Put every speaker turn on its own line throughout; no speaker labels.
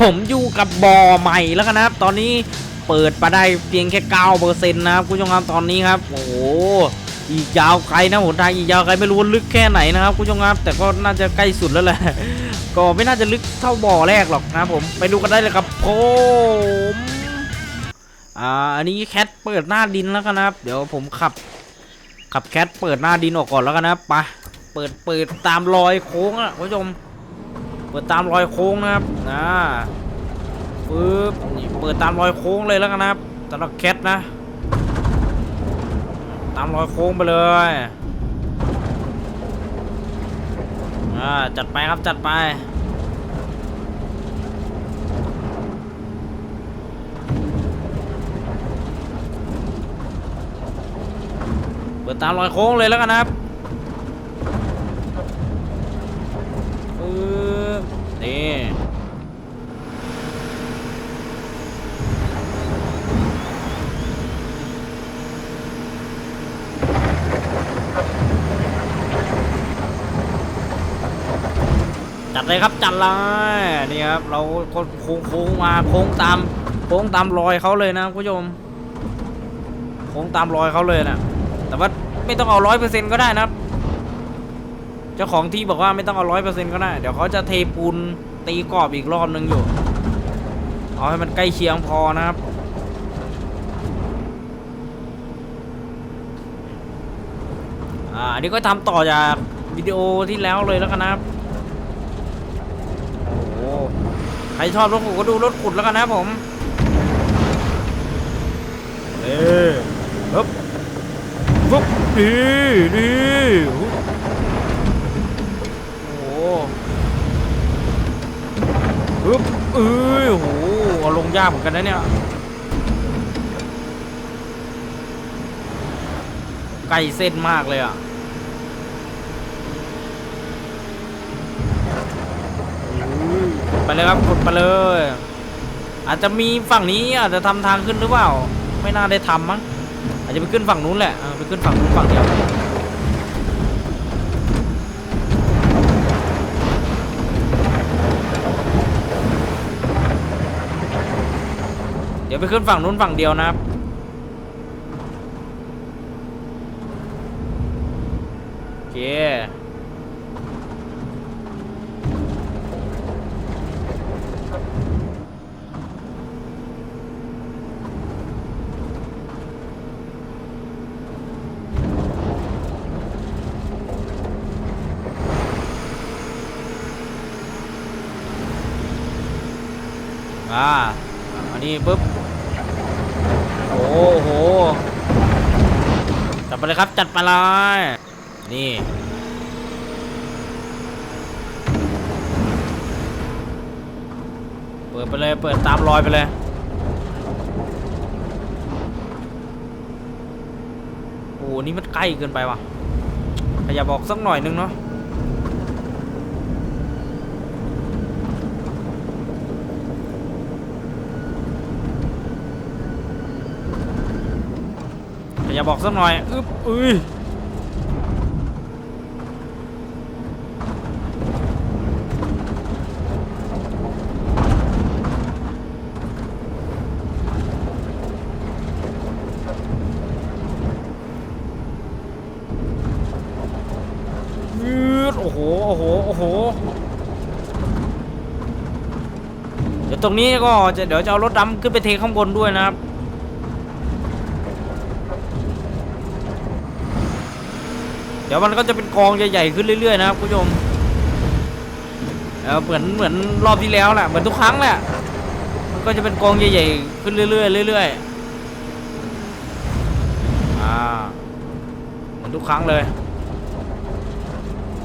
ผมอยู่กับบ่อใหม่แล้วกันนะครับ ตอนนี้เปิดมาได้เพียงแค่9เปอร์เซ็นต์นะครับคุณผู้ชมครับตอนนี้ครับ โอ้โหอีกยาวไกลนะหนทางอีกยาวไกลไม่รู้ลึกแค่ไหนนะครับคุณผู้ชมครับ แต่ก็น่าจะใกล้สุดแล้วแหละก็ไม่น่าจะลึกเท่าบ่อแรกหรอกนะผมไปดูกันได้เลยครับผมอ่าอันนี้แคทเปิดหน้าดินแล้วกันนะครับ เดี๋ยวผมขับ ขับแคทเปิดหน้าดินออกก่อนแล้วกันนะไปเปิดเปิดตามรอยโค้งอะคุณผู้ชม เปิดตามรอยโค้งนะครับนะปึ๊บนี่เปิดตามรอยโค้งเลยแล้วกันนะครับสำหรับแคทนะ ตามรอยโค้งไปเลยอ่าจัดไปครับจัดไปเปิดตามรอยโค้งเลยแล้วกันนะครับปึ๊บนี่ จัด เลยครับจัดเลยนี่ครับเราโค้งโค้งมาโค้งตามโค้งตามรอยเขาเลยนะคุณผู้ชมโค้งตามรอยเขาเลยนะแต่ว่าไม่ต้องเอาร้อยเปอร์เซ็นต์ก็ได้นะครับเจ้าของที่บอกว่าไม่ต้องเอาร้อยเปอร์เซ็นต์ก็ได้เดี๋ยวเขาจะเทปูนตีกรอบอีกรอบนึงอยู่เอาให้มันใกล้เคียงพอนะครับอ่าอันนี้ก็ทำต่อจากวิดีโอที่แล้วเลยแล้วกันนะครับ โอ้โหใค รชอบรถขุดก็ดูรถขุดแล้วกันนะครับผมเอ้ฮึบฟุ๊บดีดีฮึบโอ้โหฮึบเอ้ยโอ้โหเอาลงยากเหมือนกันนะเนี่ยใกล้เส้นมากเลยอะ ไปเลยครับกดไปเลย อาจจะมีฝั่งนี้อาจจะทำทางขึ้นหรือเปล่า ไม่น่าได้ทำมั้งอาจจะไปขึ้นฝั่งนู้นแหละไปขึ้นฝั่งนู้นฝั่งเดียวเดี๋ยวไปขึ้นฝั่งนู้นฝั่งเดียวนะครับโอเค อ่าอันนี้ปุ๊บโอ้โหจัดไปเลยครับจัดไปเลยนี่เปิดไปเลยเปิดตามรอยไปเลยโอ้โหนี่มันใกล้เกินไปว่ะขยับบอกสักหน่อยนึงเนาะ อย่าบอกสักหน่อยอึ๊บอุ้ยยืดโอ้โห โอ้โห โอ้โห เดี๋ยวตรงนี้ก็จะเดี๋ยวจะเอารถดำขึ้นไปเทข้างบนด้วยนะครับ ดี๋ยวมันก็จะเป็นกองใหญ่ๆขึ้นเรื่อยๆนะครับคุณผู้ชมเออเหมือนเหมือนรอบที่แล้วแหละเหมือนทุกครั้งแหละมันก็จะเป็นกองใหญ่ๆขึ้นเรื่อยๆเรื่อยๆอ่าเหมือนทุกครั้งเลย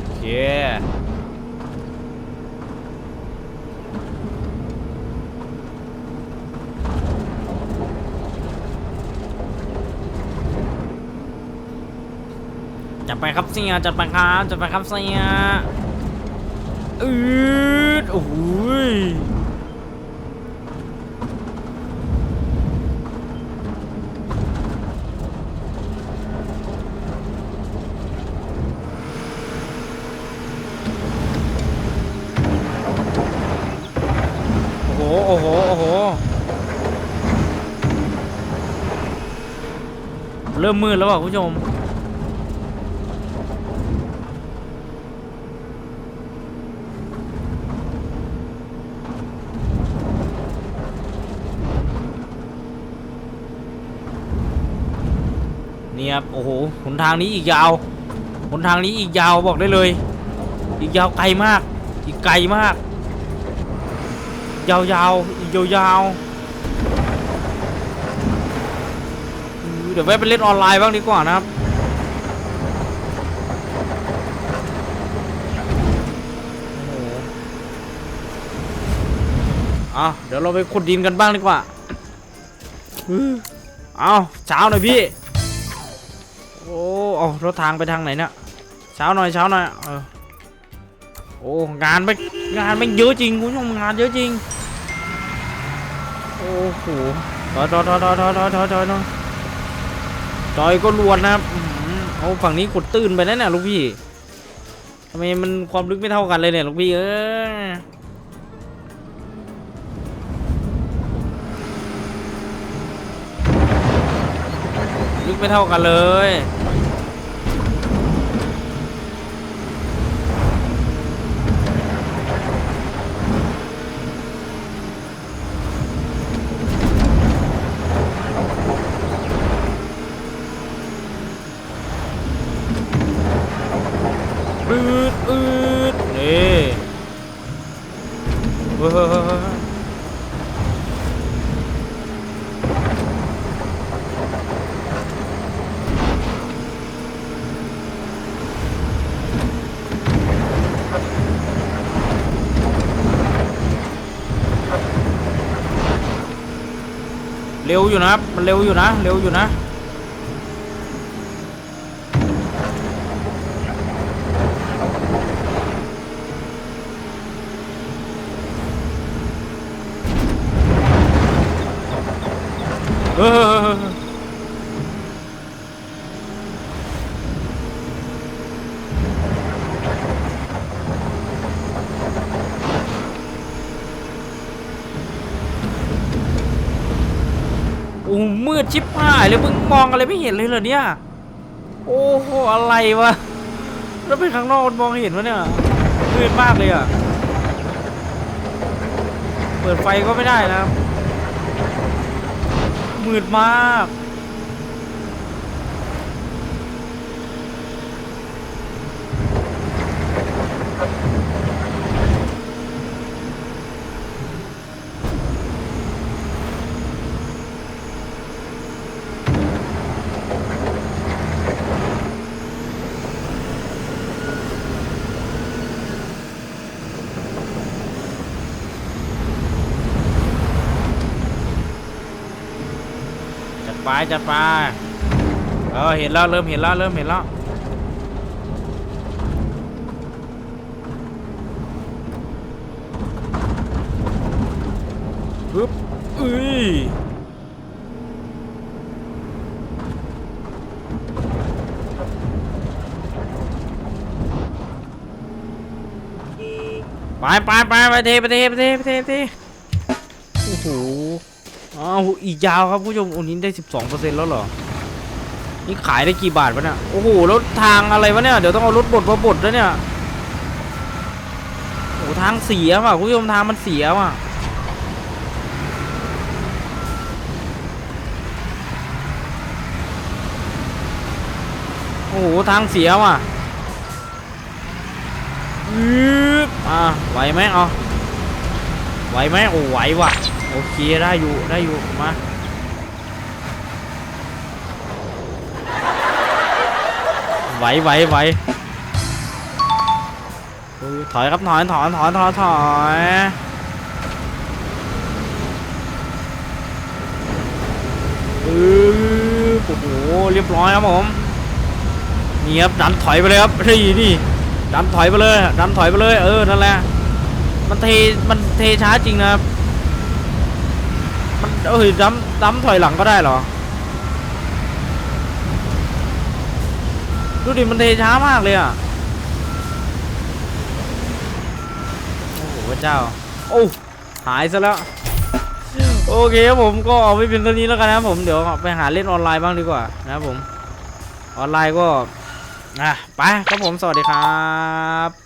โอเค จัดไปครับเสียจัดไปครับจัดไปครับเสียอืดโอ้โหยโอ้โห โอ้โห เริ่มมืดแล้วว่ะคุณผู้ชม ครับโอ้โหหนทางนี้อีกยาวหนทางนี้อีกยาวบอกได้เลย อีกยาวไกลมาก อีกไกลมาก ยาวๆอีกยาวๆอือเดี๋ยวแวะไปเล่นออนไลน์บ้างดีกว่านะครับอะเดี๋ยวเราไปขุดดินกันบ้างดีกว่าอื้อเอาเช้าหน่อยพี่ โอ้เอารถทางไปทางไหนเนี่ยเช้าหน่อยเช้าหน่อยเออโอ้งานไปงานไม่งเยอะจริงคุณผู้ชมงานเยอะจริงโอ้โหถอยถอยถอยถอยถอยถอยถอยถอยถอยจอยก็รวนนะครับอื้อหือเอาฝั่งนี้กดตื้นไปแล้วเนี่ยลูกพี่ทำไมมันความลึกไม่เท่ากันเลยเนี่ยลูกพี่เออ กไม่เท่ากันเลย อืดอืดนี่เฮ้ย เร็วอยู่นะครับ มันเร็วอยู่นะ เร็วอยู่นะ เออโอ้มื ดชิบหายเลยมึงมองอะไรไม่เห็นเลยเหรอเนี่ย โอ้โหอะไรวะแล้วเป็นข้างนอกมันมองเห็นวะเนี่ยมืดมากเลยอะ เปิดไฟก็ไม่ได้นะมืดมาก ดไปจัดไปเออเห็นแล้วเริ่มเห็นแล้วเริ่มเห็นแล้วปึ๊บอุ้ยไปไปไปไปเทไปเทไปเทไปเทไปเทโอ้โห อ้าวอีกยาวครับผู้ชมโอ้นี้ได้12%แล้วเหรอ นี่ขายได้กี่บาทวะเนี่ย โอ้โหแล้วทางอะไรวะเนี่ย เดี๋ยวต้องเอารถบดมาบดแล้วเนี่ย โอ้โหทางเสียว่ะผู้ชมทางมันเสียว่ะโอ้โหทางเสียว่ะอืบอะไหวไหมเอาไหวไหมโอ้ไหวว่ะ โอเคได้อยู่ได้อยู่มาไหวไหวไหวถอยครับถอยถอยถอยถอยถอยเออโอ้โหเรียบร้อยครับผมนี่ครับดันถอยไปเลยครับนี่นี่ดันถอยไปเลยดันถอยไปเลย เออนั่นแหละมันเทมันเทช้าจริงนะครับ เอ้ยดั้มดั้มถอยหลังก็ได้เหรอ ดูดิมันเทช้ามากเลยอะ โอ้โหพระเจ้า โอ้ หายซะแล้ว โอเคครับผมก็เอาไว้เป็นเท่านี้แล้วกันนะผมเดี๋ยวไปหาเล่นออนไลน์บ้างดีกว่านะครับผม ออนไลน์ก็อะไปครับผมสวัสดีครับ